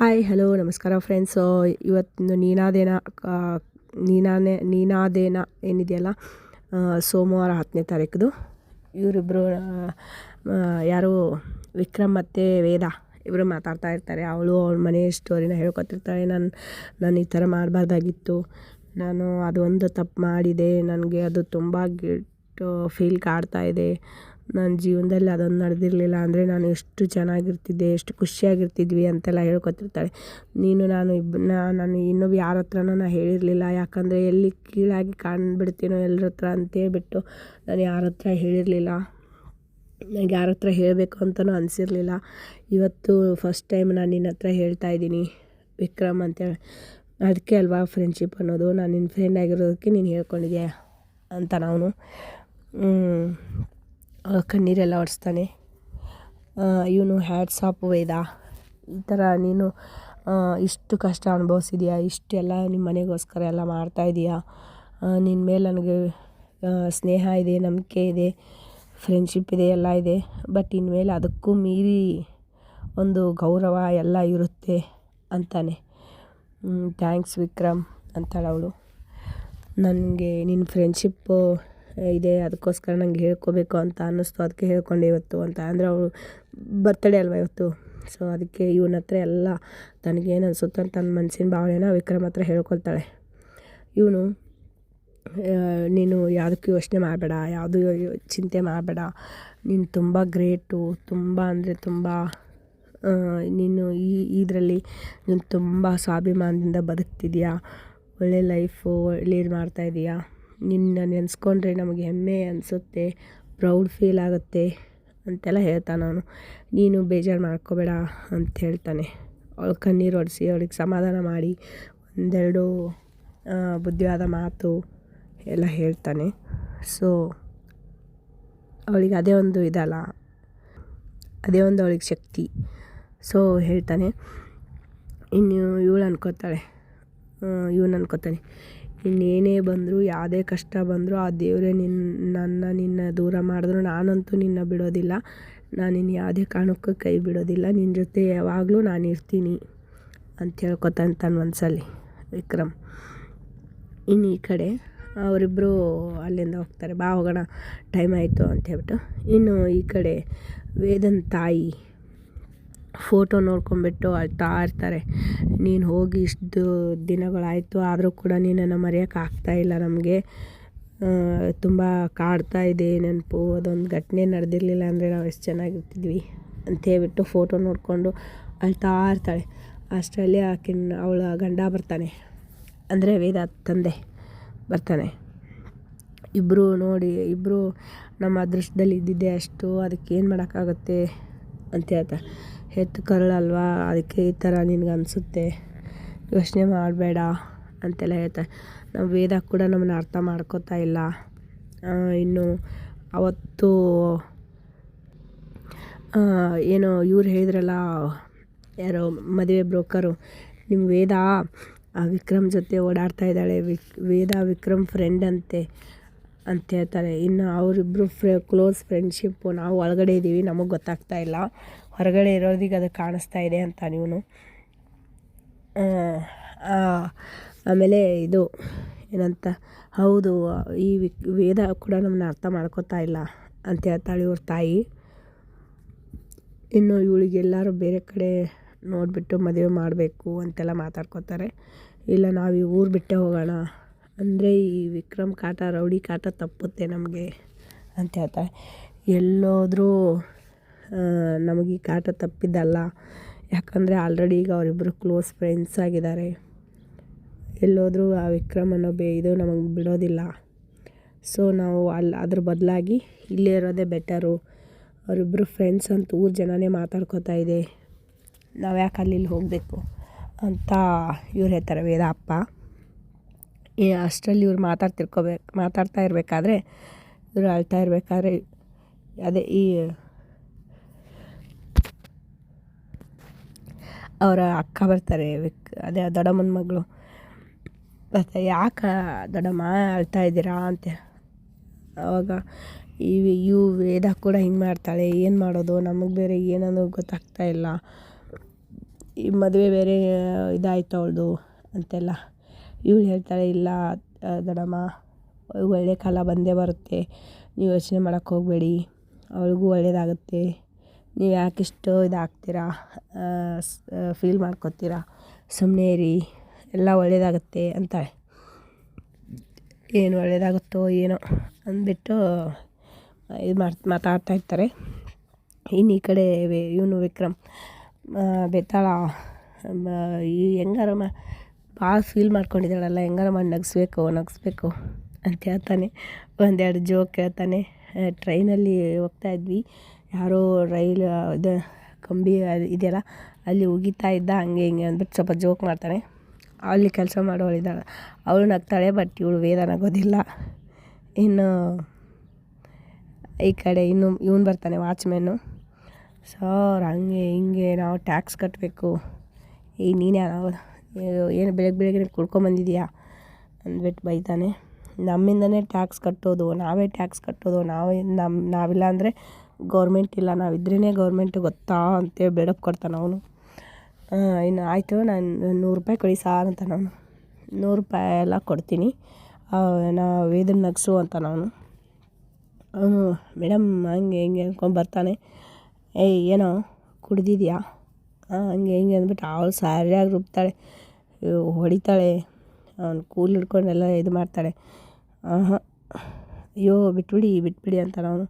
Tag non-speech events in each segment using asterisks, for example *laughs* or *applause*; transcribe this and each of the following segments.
Hi hello ನಮಸ್ಕಾರ friends ಇವತ್ತು ನೀನಾದೇನ ನೀನಾನೆ, ನೀನಾದೇನ ಏನಿದೆಯಲ್ಲ ಸೋಮವಾರ ಹತ್ತನೇ ತಾರೀಕಿದು ಇವರಿಬ್ಬರು ಯಾರು ವಿಕ್ರಮ್ ಮತ್ತು ವೇದ ಇಬ್ಬರು ಮಾತಾಡ್ತಾ ಇರ್ತಾರೆ. ಅವಳು ಅವಳ ಮನೆ ಸ್ಟೋರಿನ ಹೇಳ್ಕೊತಿರ್ತಾಳೆ ನಾನು ನಾನು ಈ ಥರ ಮಾಡಬಾರ್ದಾಗಿತ್ತು. ನಾನು ಅದೊಂದು ತಪ್ಪು ಮಾಡಿದೆ. ನನಗೆ ಅದು ತುಂಬ ಗಿಲ್ಟ್ ಫೀಲ್ ಕಾಡ್ತಾ ಇದೆ. ನನ್ನ ಜೀವನದಲ್ಲಿ ಅದೊಂದು ನಡೆದಿರಲಿಲ್ಲ ಅಂದರೆ ನಾನು ಎಷ್ಟು ಚೆನ್ನಾಗಿರ್ತಿದ್ದೆ, ಎಷ್ಟು ಖುಷಿಯಾಗಿರ್ತಿದ್ವಿ ಅಂತೆಲ್ಲ ಹೇಳ್ಕೊತಿರ್ತಾಳೆ ನೀನು ನಾನು ಇಬ್ಬ ನಾನು ಇನ್ನೊಬ್ಬ ಯಾರ ಹತ್ರನೂ ನಾನು ಹೇಳಿರಲಿಲ್ಲ. ಯಾಕಂದರೆ ಎಲ್ಲಿ ಕೀಳಾಗಿ ಕಾಣ್ಬಿಡ್ತೀನೋ ಎಲ್ಲರ ಹತ್ರ ಅಂತೇಳ್ಬಿಟ್ಟು ನಾನು ಯಾರ ಹತ್ರ ಹೇಳಿರಲಿಲ್ಲ. ನನಗೆ ಯಾರ ಹತ್ರ ಹೇಳಬೇಕು ಅಂತಲೂ ಅನಿಸಿರಲಿಲ್ಲ. ಇವತ್ತು ಫಸ್ಟ್ ಟೈಮ್ ನಾನು ನಿನ್ನ ಹತ್ರ ಹೇಳ್ತಾ ಇದ್ದೀನಿ, ವಿಕ್ರಮ್ ಅಂತೇಳಿ. ಅದಕ್ಕೆ ಅಲ್ವಾ ಫ್ರೆಂಡ್ಶಿಪ್ ಅನ್ನೋದು? ನಾನು ನಿನ್ನ ಫ್ರೆಂಡ್ ಆಗಿರೋದಕ್ಕೆ ನೀನು ಹೇಳ್ಕೊಂಡಿದ್ಯಾ? ಅಂತ ನಾವು ಕಣ್ಣೀರೆಲ್ಲ ಒರೆಸ್ತಾನೆ. ಇವನು ಹ್ಯಾಟ್ಸ್ ಆಫ್ ವೇದ. ಈ ಥರ ನೀನು ಇಷ್ಟು ಕಷ್ಟ ಅನುಭವಿಸಿದೀಯಾ? ಇಷ್ಟೆಲ್ಲ ನಿಮ್ಮ ಮನೆಗೋಸ್ಕರ ಎಲ್ಲ ಮಾಡ್ತಾಯಿದ್ದೀಯಾ ನಿನ್ನ ಮೇಲೆ ನನಗೆ ಸ್ನೇಹ ಇದೆ, ನಂಬಿಕೆ ಇದೆ ಫ್ರೆಂಡ್ಶಿಪ್ ಇದೆ, ಎಲ್ಲ ಇದೆ. ಬಟ್ ಇನ್ಮೇಲೆ ಅದಕ್ಕೂ ಮೀರಿ ಒಂದು ಗೌರವ ಎಲ್ಲ ಇರುತ್ತೆ ಅಂತಾನೆ. ಥ್ಯಾಂಕ್ಸ್ ವಿಕ್ರಮ್ ಅಂತಾಳೆ ಅವಳು. ನನಗೆ ನಿನ್ನ ಫ್ರೆಂಡ್ಶಿಪ್ಪು ಇದೆ, ಅದಕ್ಕೋಸ್ಕರ ನಂಗೆ ಹೇಳ್ಕೋಬೇಕು ಅಂತ ಅನ್ನಿಸ್ತು. ಅದಕ್ಕೆ ಹೇಳ್ಕೊಂಡೆ ಇವತ್ತು ಅಂತ. ಅಂದರೆ ಅವಳು ಬರ್ತಡೇ ಅಲ್ವಾ ಇವತ್ತು? ಸೊ ಅದಕ್ಕೆ ಇವನ ಹತ್ರ ಎಲ್ಲ ತನಗೇನು ಅನಿಸುತ್ತೋ ಅಂತ ತನ್ನ ಮನಸ್ಸಿನ ಭಾವನೆನ ವಿಕ್ರಮ್ ಹತ್ರ ಹೇಳ್ಕೊಳ್ತಾಳೆ. ಇವನು ನೀನು ಯಾವುದಕ್ಕೂ ಯೋಚನೆ ಮಾಡಬೇಡ, ಯಾವುದು ಚಿಂತೆ ಮಾಡಬೇಡ. ನೀನು ತುಂಬ ಗ್ರೇಟು, ತುಂಬ ಅಂದರೆ ತುಂಬ ನೀನು ಈ, ಇದರಲ್ಲಿ ನೀನು ತುಂಬ ಸ್ವಾಭಿಮಾನದಿಂದ ಬದುಕ್ತಿದ್ಯಾ? ಒಳ್ಳೆ ಲೈಫು ಮಾಡ್ತಾ ಮಾಡ್ತಾಯಿದೀಯಾ ನಿನ್ನ ನೆನೆಸ್ಕೊಂಡ್ರೆ ನಮಗೆ ಹೆಮ್ಮೆ ಅನಿಸುತ್ತೆ ಪ್ರೌಡ್ ಫೀಲ್ ಆಗುತ್ತೆ ಅಂತೆಲ್ಲ ಹೇಳ್ತಾನೆ ಅವನು ನೀನು ಬೇಜಾರು ಮಾಡ್ಕೋಬೇಡ ಅಂತ ಹೇಳ್ತಾನೆ. ಅವಳು ಕಣ್ಣೀರು ಒಡಿಸಿ ಅವಳಿಗೆ ಸಮಾಧಾನ ಮಾಡಿ ಒಂದೆರಡು ಬುದ್ಧಿವಾದ ಮಾತು ಎಲ್ಲ ಹೇಳ್ತಾನೆ. ಸೊ ಅವಳಿಗೆ ಅದೇ ಒಂದು ಇದಲ್ಲ, ಅದೇ ಒಂದು ಅವಳಿಗೆ ಶಕ್ತಿ. ಸೊ ಹೇಳ್ತಾನೆ. ಇನ್ನು ಇವಳು ಅನ್ಕೋತಾಳೆ ಇವನು ಅನ್ಕೋತಾನೆ ಇನ್ನೇನೇ ಬಂದರೂ, ಯಾವುದೇ ಕಷ್ಟ ಬಂದರೂ ಆ ದೇವರೇ ನಿನ್ನ ನನ್ನ ನಿನ್ನ ದೂರ ಮಾಡಿದ್ರು ನಾನಂತೂ ನಿನ್ನ ಬಿಡೋದಿಲ್ಲ. ನಾನು ನಿನ್ನ ಯಾವುದೇ ಕಾರಣಕ್ಕೂ ಕೈ ಬಿಡೋದಿಲ್ಲ. ನಿನ್ನ ಜೊತೆ ಯಾವಾಗಲೂ ನಾನು ಇರ್ತೀನಿ ಅಂತ ಹೇಳ್ಕೊತಾನೆ ತನ್ನ ಮನಸಲ್ಲಿ ವಿಕ್ರಮ್. ಇನ್ನು ಈ ಕಡೆ ಅವರಿಬ್ಬರು ಅಲ್ಲಿಂದ ಹೋಗ್ತಾರೆ. ಬಾ ಹೋಗೋಣ, ಟೈಮ್ ಆಯಿತು ಅಂತ ಹೇಳ್ಬಿಟ್ಟು. ಇನ್ನು ಈ ಕಡೆ ವೇದನ್ ತಾಯಿ ಫೋಟೋ ನೋಡ್ಕೊಂಬಿಟ್ಟು ಅಳ್ತಾ ಇರ್ತಾರೆ. ನೀನು ಹೋಗಿ ಇಷ್ಟು ದಿನಗಳಾಯಿತು, ಆದರೂ ಕೂಡ ನೀನನ್ನು ಮರೆಯೋಕೆ ಇಲ್ಲ ನಮಗೆ. ತುಂಬ ಕಾಡ್ತಾ ಇದೆ ನೆನಪು. ಅದೊಂದು ಘಟನೆ ನಡೆದಿರಲಿಲ್ಲ ಅಂದರೆ ನಾವು ಎಷ್ಟು ಚೆನ್ನಾಗಿರ್ತಿದ್ವಿ ಅಂತ ಹೇಳ್ಬಿಟ್ಟು ಫೋಟೋ ನೋಡಿಕೊಂಡು ಅಳ್ತಾ ಇರ್ತಾಳೆ. ಅಷ್ಟರಲ್ಲಿ ಆಕಿನ, ಅವಳ ಗಂಡ ಬರ್ತಾನೆ. ಅಂದರೆ ವೇದ ತಂದೆ ಬರ್ತಾನೆ. ಇಬ್ಬರು ನೋಡಿ ಇಬ್ಬರು ನಮ್ಮ ಅದೃಷ್ಟದಲ್ಲಿ ಇದ್ದಿದ್ದೆ ಅಷ್ಟು, ಅದಕ್ಕೆ ಏನು ಮಾಡೋಕ್ಕಾಗುತ್ತೆ ಅಂತ ಹೇಳ್ತಾರೆ ಹೆತ್ತು ಕರಳಲ್ವಾ ಅದಕ್ಕೆ ಈ ಥರ ನಿನಗೆ ಅನಿಸುತ್ತೆ. ಯೋಚನೆ ಮಾಡಬೇಡ ಅಂತೆಲ್ಲ ಹೇಳ್ತಾರೆ. ನಮ್ಮ ವೇದ ಕೂಡ ನಮ್ಮನ್ನು ಅರ್ಥ ಮಾಡ್ಕೋತಾ ಇಲ್ಲ. ಇನ್ನು ಅವತ್ತು ಏನು ಇವ್ರು ಹೇಳಿದ್ರಲ್ಲ, ಯಾರೋ ಮದುವೆ ಬ್ರೋಕರು ನಿಮ್ಮ ವೇದ ವಿಕ್ರಮ್ ಜೊತೆ ಓಡಾಡ್ತಾ ಇದ್ದಾಳೆ. ವಿಕ್, ವೇದ ವಿಕ್ರಮ್ ಫ್ರೆಂಡ್ ಅಂತೆ. ಅಂತ ಹೇಳ್ತಾರೆ. ಇನ್ನು ಅವರಿಬ್ಬರು ಫ್ರೆ ಕ್ಲೋಸ್ ಫ್ರೆಂಡ್ಶಿಪ್ಪು ನಾವು ಒಳಗಡೆ ಇದ್ದೀವಿ ನಮಗೆ ಗೊತ್ತಾಗ್ತಾ ಇಲ್ಲ. ಹೊರಗಡೆ ಇರೋದಿಗೆ ಅದು ಕಾಣಿಸ್ತಾ ಇದೆ ಅಂತ ನೀವು ಆಮೇಲೆ ಇದು ಏನಂತ, ಹೌದು, ಈ ವೇದ ಕೂಡ ನಮ್ಮನ್ನ ಅರ್ಥ ಮಾಡ್ಕೋತಾ ಇಲ್ಲ ಅಂತ ಹೇಳ್ತಾಳೆ ಇವ್ರ ತಾಯಿ. ಇನ್ನು ಇವಳಿಗೆಲ್ಲರೂ ಬೇರೆ ಕಡೆ ನೋಡಿಬಿಟ್ಟು ಮದುವೆ ಮಾಡಬೇಕು ಅಂತೆಲ್ಲ ಮಾತಾಡ್ಕೋತಾರೆ. ಇಲ್ಲ ನಾವು ಈ ಊರು ಬಿಟ್ಟೇ ಹೋಗೋಣ ಅಂದರೆ ಈ ವಿಕ್ರಮ್ ಕಾಟ, ರೌಡಿ ಕಾಟ ತಪ್ಪುತ್ತೆ ನಮಗೆ ಅಂತ ಹೇಳ್ತಾಳೆ ಎಲ್ಲೋದರೂ ನಮಗೆ ಈ ಕಾಟ ತಪ್ಪಿದ್ದಲ್ಲ ಯಾಕಂದರೆ ಆಲ್ರೆಡಿ ಈಗ ಅವರಿಬ್ಬರು ಕ್ಲೋಸ್ ಫ್ರೆಂಡ್ಸ್ ಆಗಿದ್ದಾರೆ. ಎಲ್ಲೋದರೂ ಆ ವಿಕ್ರಮ್ ಅನ್ನೋ ಬೇ ಇದು ನಮಗೆ ಬಿಡೋದಿಲ್ಲ. ಸೊ ನಾವು ಅಲ್ಲಿ ಅದ್ರ ಬದಲಾಗಿ ಇಲ್ಲೇ ಇರೋದೇ ಬೆಟರು ಅವರಿಬ್ಬರು ಫ್ರೆಂಡ್ಸ್ ಅಂತ ಊರು ಜನನೇ ಮಾತಾಡ್ಕೋತಾ ಇದೆ. ನಾವು ಯಾಕೆ ಅಲ್ಲಿ ಹೋಗಬೇಕು ಅಂತ ಇವ್ರು ಹೇಳ್ತಾರೆ ವೇದ ಅಪ್ಪ ಈ ಅಷ್ಟರಲ್ಲಿ ಇವ್ರು ಮಾತಾಡ್ತಿರ್ಕೋಬೇಕು, ಮಾತಾಡ್ತಾ ಇರಬೇಕಾದ್ರೆ ಇವರು ಅಳ್ತಾ ಇರಬೇಕಾದ್ರೆ ಅದೇ ಈ ಅವರ ಅಕ್ಕ ಬರ್ತಾರೆ, ವಿಕ್, ಅದೇ ದೊಡ್ಡಮ್ಮನ ಮಗಳು. ಬರ್ತಾರೆ ಯಾಕೆ ದೊಡ್ಡಮ್ಮ ಅಳ್ತಾ ಇದ್ದೀರಾ ಅಂತ ಅವಾಗ ಈ ಇವು ವೇದ ಕೂಡ ಹಿಂಗೆ ಮಾಡ್ತಾಳೆ, ಏನು ಮಾಡೋದು? ನಮಗೆ ಬೇರೆ ಏನೋ ಗೊತ್ತಾಗ್ತಾ ಇಲ್ಲ. ಈ ಮದುವೆ ಬೇರೆ, ಇದಾಯ್ತು ಅವಳದು ಅಂತೆಲ್ಲ. ಇವಳು ಹೇಳ್ತಾಳೆ, ಇಲ್ಲ ದೊಡ್ಡಮ್ಮ ಒಳ್ಳೆಯ ಕಾಲ ಬಂದೇ ಬರುತ್ತೆ. ನೀವು ಯೋಚನೆ ಮಾಡೋಕ್ಕೆ ಹೋಗಬೇಡಿ. ಅವಳಿಗೂ ಒಳ್ಳೆಯದಾಗುತ್ತೆ ನೀವು ಯಾಕಿಷ್ಟು ಇದಾಗ್ತೀರಾ? ಫೀಲ್ ಮಾಡ್ಕೊತೀರಾ? ಸುಮ್ಮನೆ ಇರಿ. ಎಲ್ಲ ಒಳ್ಳೆಯದಾಗುತ್ತೆ ಅಂತಾಳೆ. ಏನು ಒಳ್ಳೆಯದಾಗುತ್ತೋ ಏನೋ, ಅಂದ್ಬಿಟ್ಟು, ಇದು ಮಾಡಿ, ಮಾತಾಡ್ತಾ ಇರ್ತಾರೆ. ಇನ್ನು ಈ ಕಡೆ ಇವನು ವಿಕ್ರಮ್ ಬೆತ್ತಾಳ ಈ ಹೆಂಗಾರ ಭಾಳ ಫೀಲ್ ಮಾಡ್ಕೊಂಡಿದ್ದಾಳಲ್ಲ, ಹೆಂಗಾರ ಮಾಡಿ ನಗಿಸ್ಬೇಕು ನಗಿಸ್ಬೇಕು ಅಂತ ಹೇಳ್ತಾನೆ. ಒಂದೆರಡು ಜೋಕ್ ಹೇಳ್ತಾನೆ. ಟ್ರೈನಲ್ಲಿ ಹೋಗ್ತಾ ಇದ್ವಿ. ಯಾರೋ ರೈಲ್ ಇದು ಕಂಬಿ ಇದೆಯಲ್ಲ, ಅಲ್ಲಿ ಉಗಿತಾ ಇದ್ದ, ಹಂಗೆ ಹಿಂಗೆ ಅಂದ್ಬಿಟ್ಟು ಸ್ವಲ್ಪ ಜೋಕ್ ಮಾಡ್ತಾನೆ. ಅಲ್ಲಿ ಕೆಲಸ ಮಾಡೋಳಿದ್ದಾಳೆ ಅವಳು ನಗ್ತಾಳೆ ಬಟ್ ಇವಳು ವೇದ ನಗೋದಿಲ್ಲ. ಇನ್ನು ಈ ಕಡೆ ಇನ್ನು ಇವನು ಬರ್ತಾನೆ ವಾಚ್ಮ್ಯಾನು ಸರ್ ಹಂಗೆ ಹಿಂಗೆ ನಾವು ಟ್ಯಾಕ್ಸ್ ಕಟ್ಟಬೇಕು ಈ ನೀನೇ ಏನು ಬೆಳಗ್ಗೆ ಬೆಳಗ್ಗೆ ಕುಡ್ಕೊಂಬಂದಿದ್ಯಾ ಅಂದ್ಬಿಟ್ಟು ಬೈತಾನೆ ನಮ್ಮಿಂದನೇ ಟ್ಯಾಕ್ಸ್ ಕಟ್ಟೋದು. ನಾವೇ ಟ್ಯಾಕ್ಸ್ ಕಟ್ಟೋದು. ನಾವೇ ನಮ್ಮ ನಾವಿಲ್ಲ ಅಂದರೆ ಗೌರ್ಮೆಂಟ್ ಇಲ್ಲ. ನಾವಿದ್ರೇ ಗೌರ್ಮೆಂಟ್ ಗೊತ್ತಾ ಅಂತೇಳಿ ಬಿಲ್ಡಪ್ ಕೊಡ್ತಾನೆ ಅವನು. ಇನ್ನು ಆಯಿತು, ನಾನು ನೂರು ರೂಪಾಯಿ ಕೊಡಿ ಸಾರ್ ಅಂತಾನೆ ಅವನು ನೂರು ರೂಪಾಯಿ ಎಲ್ಲ ಕೊಡ್ತೀನಿ. ನಾ ವೇದನ್ ನಗಸು ಅಂತಾನೆ ನಾನು. ಅವನು ಮೇಡಮ್ ಹಂಗೆ ಹಿಂಗೆ ಅಂದ್ಕೊಂಡು ಬರ್ತಾನೆ. ಏಯ್, ಏನೋ ಕುಡ್ದಿದ್ಯಾ? ಹಂಗೆ ಹಿಂಗೆ ಅಂದ್ಬಿಟ್ಟು ಅವಳು ಸರಿಯಾಗಿ ರುಬ್ತಾಳೆ. ಹೊಡಿತಾಳೆ. ಅವನು ಕೂಲ್ ಹಿಡ್ಕೊಂಡೆಲ್ಲ ಇದು ಮಾಡ್ತಾಳೆ. ಹಾಂ ಅಯ್ಯೋ, ಬಿಟ್ಬಿಡಿ ಬಿಟ್ಬಿಡಿ ಅಂತಾನೆ ಅವನು.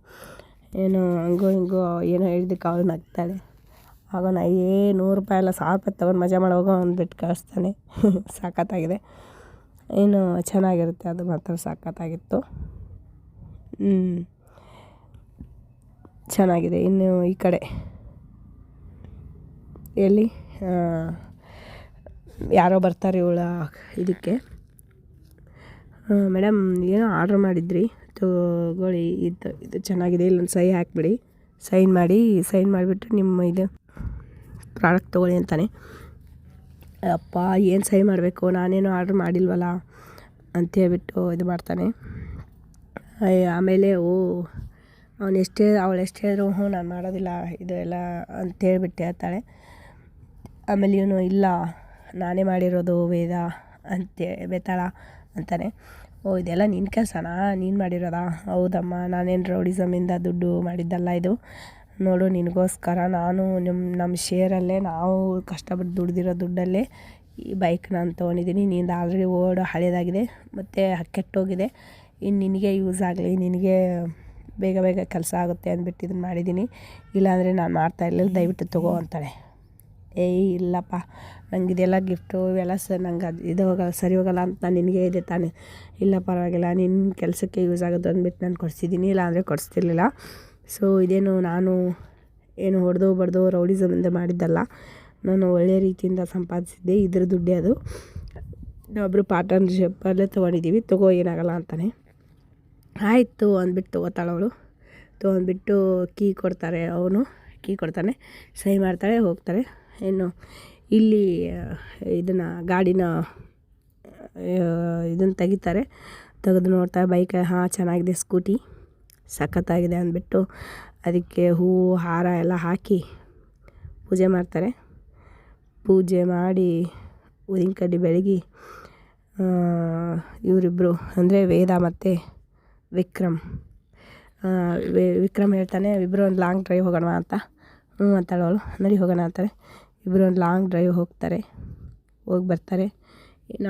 ಏನೋ ಹಂಗೋ ಹಿಂಗೋ ಏನೋ ಹೇಳಿದ್ದಕ್ಕೆ ಅವಳು ನಗ್ತಾಳೆ. ಆಗ ನಾ, ಏ, ನೂರು ರೂಪಾಯಿ ಎಲ್ಲ ಸಾವಿರ ರೂಪಾಯಿ ತೊಗೊಂಡು ಮಜಾ ಮಾಡೋಗೋ ಅಂದ್ಬಿಟ್ಟು ಕಳಿಸ್ತಾನೆ *laughs* ಸಾಕತ್ತಾಗಿದೆ ಏನು ಚೆನ್ನಾಗಿರುತ್ತೆ ಅದು ಮಾತ್ರ ಸಾಕತ್ತಾಗಿತ್ತು ಚೆನ್ನಾಗಿದೆ. ಇನ್ನು ಈ ಕಡೆ. ಎಲ್ಲಿ? ಯಾರೋ ಬರ್ತಾರೆ ಇವಳ ಇದಕ್ಕೆ. ಮೇಡಮ್ ಏನೋ ಆರ್ಡ್ರ್ ಮಾಡಿದ್ರಿ. ತಗೊಳ್ಳಿ, ಇದು ಇದು ಚೆನ್ನಾಗಿದೆ, ಇಲ್ಲೊಂದು ಸಹಿ ಹಾಕಿಬಿಡಿ. ಸೈನ್ ಮಾಡಿ ಸೈನ್ ಮಾಡಿಬಿಟ್ಟು ನಿಮ್ಮ ಇದು ಪ್ರಾಡಕ್ಟ್ ತೊಗೊಳ್ಳಿ ಅಂತಾನೆ. ಅಪ್ಪ, ಏನು ಸಹಿ ಮಾಡಬೇಕು? ನಾನೇನು ಆರ್ಡ್ರ್ ಮಾಡಿಲ್ವಲ್ಲ ಅಂತ ಹೇಳ್ಬಿಟ್ಟು ಇದು ಮಾಡ್ತಾನೆ. ಆಮೇಲೆ, ಓ, ಅವನು ಎಷ್ಟೇ, ಅವಳು ಎಷ್ಟು ಹೇಳಿದ್ರು ಹ್ಞೂ, ನಾನು ಮಾಡೋದಿಲ್ಲ, ಇದು ಎಲ್ಲ ಅಂತೇಳ್ಬಿಟ್ಟು ಹೇಳ್ತಾಳೆ. ಆಮೇಲೆ ಇವನು, ಇಲ್ಲ ನಾನೇ ಮಾಡಿರೋದು ವೇದ ಅಂತೆ ಬೇತಾಳ ಅಂತಾನೆ. ಓ, ಇದೆಲ್ಲ ನಿನ್ನ ಕೆಲಸನಾ? ನೀನು ಮಾಡಿರೋದಾ? ಹೌದಮ್ಮ, ನಾನೇನು ರೌಡಿಸಮಿಂದ ದುಡ್ಡು ಮಾಡಿದ್ದಲ್ಲ ಇದು. ನೋಡು, ನಿನಗೋಸ್ಕರ ನಾನು ನಿಮ್ಮ ನಮ್ಮ ಶೇರಲ್ಲೇ ನಾವು ಕಷ್ಟಪಟ್ಟು ದುಡ್ದಿರೋ ದುಡ್ಡಲ್ಲೇ ಈ ಬೈಕ್ ನಾನು ತೊಗೊಂಡಿದ್ದೀನಿ. ನಿಂದು ಆಲ್ರೆಡಿ ಓಡೋ ಹಳೇದಾಗಿದೆ, ಮತ್ತು ಕೆಟ್ಟೋಗಿದೆ. ಇನ್ನು ನಿನಗೆ ಯೂಸ್ ಆಗಲಿ, ನಿನಗೆ ಬೇಗ ಬೇಗ ಕೆಲಸ ಆಗುತ್ತೆ ಅಂದ್ಬಿಟ್ಟು ಇದನ್ನು ಮಾಡಿದ್ದೀನಿ. ಇಲ್ಲಾಂದರೆ ನಾನು ಮಾಡ್ತಾ ಇರಲಿಲ್ಲ, ದಯವಿಟ್ಟು ತಗೋ ಅಂತಾಳೆ. ಏಯ್ ಇಲ್ಲಪ್ಪ. ನಂಗೆ ಇದೆಲ್ಲ ಗಿಫ್ಟು ಇವೆಲ್ಲ ಸ, ನಂಗೆ ಅದು ಇದು ಹೋಗಲ್ಲ, ಸರಿ ಹೋಗಲ್ಲ ಅಂತ ನಾನು ನಿನಗೆ ಇದೆ ತಾನೆ. ಇಲ್ಲ, ಪರವಾಗಿಲ್ಲ ನಿನ್ನ ಕೆಲಸಕ್ಕೆ ಯೂಸ್ ಆಗೋದು ಅಂದ್ಬಿಟ್ಟು ನಾನು ಕೊಡಿಸಿದ್ದೀನಿ ಇಲ್ಲ ಅಂದರೆ ಕೊಡಿಸ್ತಿರ್ಲಿಲ್ಲ. ಸೊ ಇದೇನು ನಾನು ಏನು ಹೊಡೆದು ಬಡ್ದು ರೌಡಿಸಮಿಂದ ಮಾಡಿದ್ದಲ್ಲ. ನಾನು ಒಳ್ಳೆಯ ರೀತಿಯಿಂದ ಸಂಪಾದಿಸಿದ್ದೆ, ಇದ್ರ ದುಡ್ಡೆ ಅದು. ಇನ್ನೊಬ್ಬರು ಪಾರ್ಟ್ನರ್ಶಿಪ್ಪಲ್ಲೇ ತೊಗೊಂಡಿದ್ದೀವಿ ತಗೋ, ಏನಾಗಲ್ಲ ಅಂತಾನೆ. ಆಯಿತು ಅಂದ್ಬಿಟ್ಟು ತೊಗೋತಾಳವಳು ತೊಗೊಂಡ್ಬಿಟ್ಟು ಕೀ ಕೊಡ್ತಾರೆ ಅವನು ಕೀ ಕೊಡ್ತಾನೆ. ಸಹಿ ಮಾಡ್ತಾಳೆ, ಹೋಗ್ತಾರೆ. ಇನ್ನು ಇಲ್ಲಿ ಇದನ್ನು, ಗಾಡಿನ ಇದನ್ನು ತೆಗಿತಾರೆ. ತೆಗೆದು ನೋಡ್ತಾ ಬೈಕ್ ಹಾಂ, ಚೆನ್ನಾಗಿದೆ ಸ್ಕೂಟಿ ಸಖತ್ತಾಗಿದೆ ಅಂದ್ಬಿಟ್ಟು ಅದಕ್ಕೆ ಹೂವು, ಹಾರ ಎಲ್ಲ ಹಾಕಿ ಪೂಜೆ ಮಾಡ್ತಾರೆ. ಪೂಜೆ ಮಾಡಿ ಊದಿನ ಕಡ್ಡಿ ಬೆಳಗಿ ಇವರಿಬ್ಬರು ಅಂದರೆ ವೇದ ಮತ್ತು ವಿಕ್ರಮ್. ವಿಕ್ರಮ್ ಹೇಳ್ತಾನೆ ಇಬ್ಬರು ಒಂದು ಲಾಂಗ್ ಡ್ರೈವ್ ಹೋಗೋಣ ಅಂತ. ಹ್ಞೂ ಅಂತಾಳವಳು ನಡಿ ಹೋಗೋಣ ಅಂತಾಳೆ ಇಬ್ಬರು ಒಂದು ಲಾಂಗ್ ಡ್ರೈವ್ ಹೋಗ್ತಾರೆ, ಹೋಗಿ ಬರ್ತಾರೆ.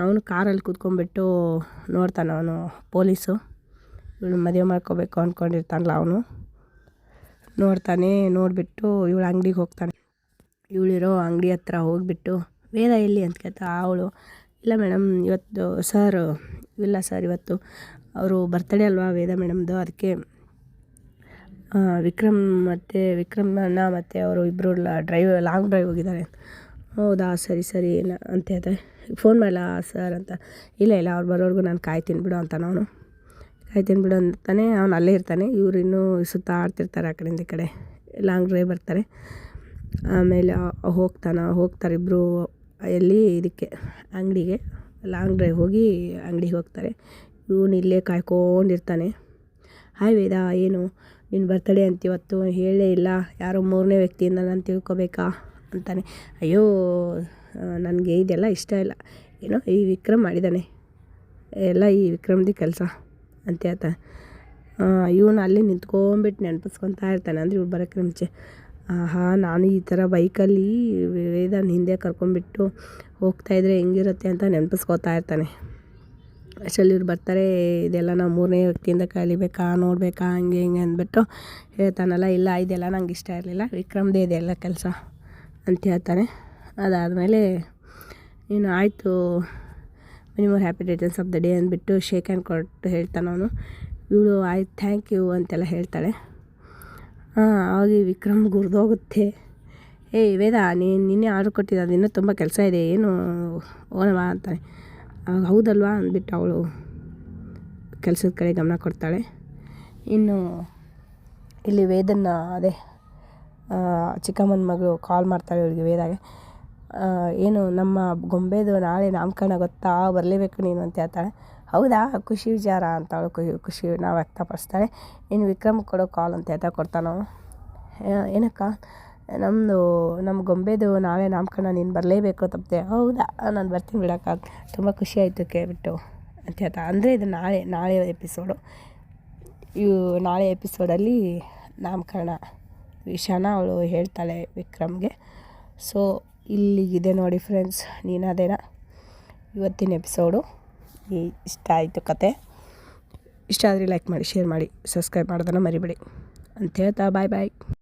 ಅವನು ಕಾರಲ್ಲಿ ಕೂತ್ಕೊಂಡ್ಬಿಟ್ಟು ನೋಡ್ತಾನೆ ಅವನು ಪೊಲೀಸು. ಇವಳು ಮದುವೆ ಮಾಡ್ಕೋಬೇಕು ಅಂದ್ಕೊಂಡಿರ್ತಾನಲ್ಲ ಅವನು. ನೋಡ್ತಾನೆ, ನೋಡಿಬಿಟ್ಟು ಇವಳು ಅಂಗಡಿಗೆ ಹೋಗ್ತಾನೆ. ಇವಳಿರೋ ಅಂಗಡಿ ಹತ್ರ ಹೋಗಿಬಿಟ್ಟು ವೇದ ಎಲ್ಲಿ? ಅಂತ ಕೇಳ್ತಾ ಅವಳು. ಇಲ್ಲ ಮೇಡಮ್, ಇವತ್ತು, ಸರ್, ಇಲ್ಲ ಸರ್, ಇವತ್ತು ಅವರು ಬರ್ತಡೇ ಅಲ್ವಾ ವೇದ ಮೇಡಮ್ದು, ಅದಕ್ಕೆ ವಿಕ್ರಮ್ ಮತ್ತು ವಿಕ್ರಮಣ್ಣ ಮತ್ತು ಅವರು ಇಬ್ಬರು ಡ್ರೈವ್ ಲಾಂಗ್ ಡ್ರೈವ್ ಹೋಗಿದ್ದಾರೆ. ಹೌದಾ? ಸರಿ ಸರಿ. ಅಂತ ಹೇಳ್ತಾರೆ. ಫೋನ್ ಮಾಡಲಾ ಸರ್ ಅಂತ. ಇಲ್ಲ ಇಲ್ಲ, ಅವ್ರು ಬರೋವರೆಗೂ ನಾನು ಕಾಯ್ತೀನಿ ಬಿಡು ಅಂತ ನಾನು. ಕಾಯ್ತೀನಿ ಬಿಡು ಅಂತಾನೆ, ಅವ್ನು ಅಲ್ಲೇ ಇರ್ತಾನೆ. ಇವ್ರು ಇನ್ನೂ ಸುತ್ತಾಡ್ತಿರ್ತಾರೆ ಆ ಕಡೆಯಿಂದ ಈ ಕಡೆ. ಲಾಂಗ್ ಡ್ರೈವ್ ಬರ್ತಾರೆ. ಆಮೇಲೆ ಹೋಗ್ತಾನೆ. ಹೋಗ್ತಾರೆ ಇಬ್ಬರು ಎಲ್ಲಿ? ಇದಕ್ಕೆ, ಅಂಗಡಿಗೆ. ಲಾಂಗ್ ಡ್ರೈವ್ ಹೋಗಿ ಅಂಗಡಿಗೆ ಹೋಗ್ತಾರೆ. ಇವನು ಇಲ್ಲೇ ಕಾಯ್ಕೊಂಡಿರ್ತಾನೆ. ಹಾಯ್ ವೇದ, ಏನು? ನಿನ್ನ ಬರ್ತಡೇ ಅಂತ ಇವತ್ತು ಹೇಳೇ ಇಲ್ಲ. ಯಾರೋ ಮೂರನೇ ವ್ಯಕ್ತಿಯಿಂದ ನಾನು ತಿಳ್ಕೊಬೇಕಾ ಅಂತಾನೆ. ಅಯ್ಯೋ ನನಗೆ ಇದೆಲ್ಲ ಇಷ್ಟ ಇಲ್ಲ. ಏನೋ ಈ ವಿಕ್ರಮ್ ಮಾಡಿದ್ದಾನೆ ಎಲ್ಲ ಈ ವಿಕ್ರಮ್ದು ಕೆಲಸ ಅಂತ ಹೇಳ್ತಾನೆ ಇವನು ಅಲ್ಲಿ ನಿಂತ್ಕೊಂಬಿಟ್ಟು ನೆನಪಿಸ್ಕೊತಾ ಇರ್ತಾನೆ. ಅಂದರೆ ಇವ್ರು ಬರೋಕ್ಕೆ ಮುಂಚೆ. ಆಹಾ, ನಾನು ಈ ಥರ ಬೈಕಲ್ಲಿ ವೇದನ ಹಿಂದೆ ಕರ್ಕೊಂಡ್ಬಿಟ್ಟು ಹೋಗ್ತಾಯಿದ್ರೆ ಹೆಂಗಿರುತ್ತೆ ಅಂತ ನೆನಪಿಸ್ಕೊತಾ ಇರ್ತಾನೆ. ಇವ್ರು ಬರ್ತಾರೆ, ಇದೆಲ್ಲ ನಾವು ಮೂರನೇ ವ್ಯಕ್ತಿಯಿಂದ ಕಲಿಬೇಕಾ, ನೋಡಬೇಕಾ, ಹಂಗೆ ಹಿಂಗೆ ಅಂದ್ಬಿಟ್ಟು ಹೇಳ್ತಾನಲ್ಲ, ಇಲ್ಲ, ಇದೆಲ್ಲ ನಂಗೆ ಇಷ್ಟ ಇರಲಿಲ್ಲ, ವಿಕ್ರಮ್ದೇ ಇದೆಲ್ಲ ಕೆಲಸ ಅಂತ ಹೇಳ್ತಾನೆ. ಅದಾದಮೇಲೆ ಇನ್ನು ಆಯಿತು minimum happy returns of the day ಅಂದ್ಬಿಟ್ಟು ಶೇಕ್ ಹ್ಯಾಂಡ್ ಕೊಟ್ಟು ಹೇಳ್ತಾನೆ ಅವನು. ಇವಳು ಆಯ್ತು ಥ್ಯಾಂಕ್ ಯು ಅಂತೆಲ್ಲ ಹೇಳ್ತಾಳೆ. ಹಾಂ ಆಗಿ ವಿಕ್ರಮ್ ಗುರ್ದೋಗುತ್ತೆ. ಏಯ್, ವೇದ ನೀನು ನಿನ್ನೆ ಆರ್ಡ್ರ್ ಕೊಟ್ಟಿದ್ದ ಅದಿನ್ನೂ ತುಂಬ ಕೆಲಸ ಇದೆ, ಏನು ಓನವಾ ಅಂತಾನೆ. ಹೌದಲ್ವಾ ಅಂದ್ಬಿಟ್ಟು ಅವಳು ಕೆಲಸದ ಕಡೆ ಗಮನ ಕೊಡ್ತಾಳೆ. ಇನ್ನು ಇಲ್ಲಿ ವೇದನ್ನ, ಅದೇ ಚಿಕ್ಕಮ್ಮನ ಮಗಳು ಕಾಲ್ ಮಾಡ್ತಾಳೆ ಇವಳಿಗೆ ವೇದಾಗೆ. ಏನು ನಮ್ಮ ಗೊಂಬೆದು ನಾಳೆ ನಾಮಕರಣ ಗೊತ್ತಾ? ಬರಲೇಬೇಕು ನೀನು ಅಂತ ಹೇಳ್ತಾಳೆ. ಹೌದಾ? ಖುಷಿ ವಿಚಾರ ಅಂತ ಅವಳು ಖುಷಿ ಖುಷಿನ ವ್ಯಕ್ತಪಡಿಸ್ತಾಳೆ. ಇನ್ನು ವಿಕ್ರಮ್ ಕೊಡೋ ಕಾಲ್ ಅಂತ ಹೇಳ್ತಾ ಕೊಡ್ತಾನೆ ಅವನು ಏನಕ್ಕ? ನಮ್ಮದು ನಮ್ಮ ಗೊಂಬೆದು ನಾಳೆ ನಾಮಕರಣ ನೀನು ಬರಲೇಬೇಕು ತಪ್ಪದೆ. ಹೌದಾ? ನಾನು ಬರ್ತೀನಿ ಬಿಡಕ್ಕ ತುಂಬ ಖುಷಿ ಆಯಿತು ಕೇಳಿಬಿಟ್ಟು. ಅಂತ ಹೇಳ್ತಾ ಅಂದರೆ ಇದು ನಾಳೆ ನಾಳೆ ಎಪಿಸೋಡು ಇವು ನಾಳೆ ಎಪಿಸೋಡಲ್ಲಿ ನಾಮಕರಣ. ವಿಷಾನ ಅವಳು ಹೇಳ್ತಾಳೆ ವಿಕ್ರಮ್ಗೆ. ಸೊ ಇಲ್ಲಿಗಿದೆ ನೋಡಿ ಫ್ರೆಂಡ್ಸ್ ನೀನು ಅದೇನಾ ಇವತ್ತಿನ ಎಪಿಸೋಡು ಈ ಇಷ್ಟ ಆಯಿತು ಕತೆ. ಇಷ್ಟ ಆದರೆ ಲೈಕ್ ಮಾಡಿ ಶೇರ್ ಮಾಡಿ ಸಬ್ಸ್ಕ್ರೈಬ್ ಮಾಡೋದನ್ನು ಮರಿಬೇಡಿ. ಅಂತ ಹೇಳ್ತಾ ಬಾಯ್ ಬಾಯ್